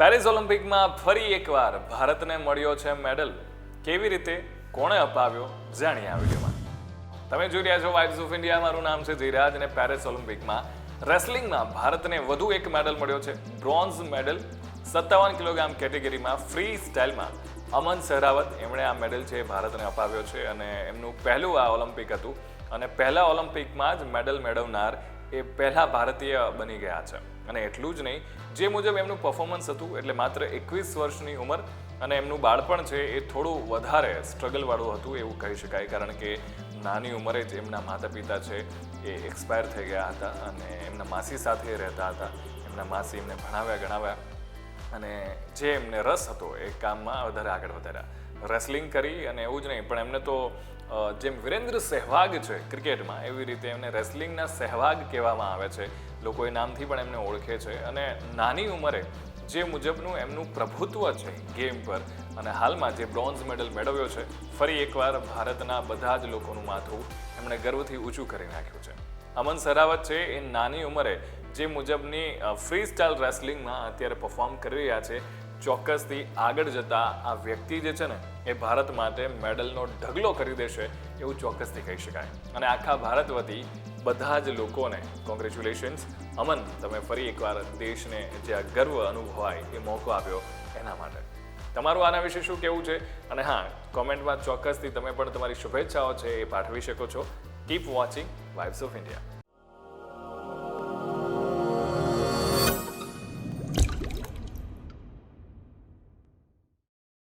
Paris ઓલિમ્પિકમાં ફરી એકવાર ભારતને મળ્યો છે મેડલ. કેવી રીતે, કોણે અપાવ્યો, જાણીએ આ વિડીયોમાં. તમે જોઈ રહ્યા છો વાઇબ્સ ઓફ ઇન્ડિયા મારું નામ છે ધીરાજ અને પેરિસ ઓલિમ્પિકમાં રેસલિંગમાં ભારતને વધુ એક મેડલ મળ્યો છે, બ્રોન્ઝ મેડલ. સત્તાવન કિલોગ્રામ કેટેગરીમાં ફ્રી સ્ટાઇલમાં અમન સહરાવત, એમણે આ મેડલ છે ભારતને અપાવ્યો છે અને એમનું પહેલું આ ઓલિમ્પિક હતું. અને પહેલા ઓલિમ્પિકમાં જ મેડલ મેળવનાર એ પહેલા ભારતીય બની ગયા છે. અને એટલું જ નહીં, જે મુજબ એમનું પરફોર્મન્સ હતું, એટલે માત્ર એકવીસ વર્ષની ઉંમર અને એમનું બાળપણ છે એ થોડું વધારે સ્ટ્રગલવાળું હતું એવું કહી શકાય, કારણ કે નાની ઉંમરે જ એમના માતા પિતા છે એ એક્સપાયર થઈ ગયા હતા અને એમના માસી સાથે રહેતા હતા. એમના માસી એમને ભણાવ્યા, ગણાવ્યા અને જે એમને રસ હતો એ કામમાં વધારે આગળ વધાર્યા. રેસલિંગ કરી અને એવું જ નહીં, પણ એમને તો જેમ વિરેન્દ્ર સહેવાગ છે ક્રિકેટમાં, એવી રીતે એમને રેસલિંગના સહેવાગ કહેવામાં આવે છે. લોકો એ નામથી પણ એમને ઓળખે છે. અને નાની ઉંમરે જે મુજબનું એમનું પ્રભુત્વ છે ગેમ પર, અને હાલમાં જે બ્રોન્ઝ મેડલ મેળવ્યો છે, ફરી એકવાર ભારતના બધા જ લોકોનું માથું એમણે ગર્વથી ઊંચું કરી નાખ્યું છે. અમન સરાવત છે, એ નાની ઉંમરે જે મુજબની ફ્રી સ્ટાઇલ રેસલિંગમાં અત્યારે પરફોર્મ કરી રહ્યા છે. ચોક્કસથી આગળ જતા આ વ્યક્તિ જે છે ને, એ ભારત માટે મેડલનો ઢગલો કરી દેશે એવું ચોક્કસથી કહી શકાય. અને આખા ભારત વતી બધા જ લોકોને કોંગ્રેચ્યુલેશન્સ અમન, તમે ફરી એકવાર દેશને જે આ ગર્વ અનુભવાય એ મોકો આપ્યો એના માટે. તમારું આના વિશે શું કહેવું છે? અને હા કોમેન્ટમાં ચોક્કસથી તમે પણ તમારી શુભેચ્છાઓ છે એ પાઠવી શકો છો. Keep watching vibes of India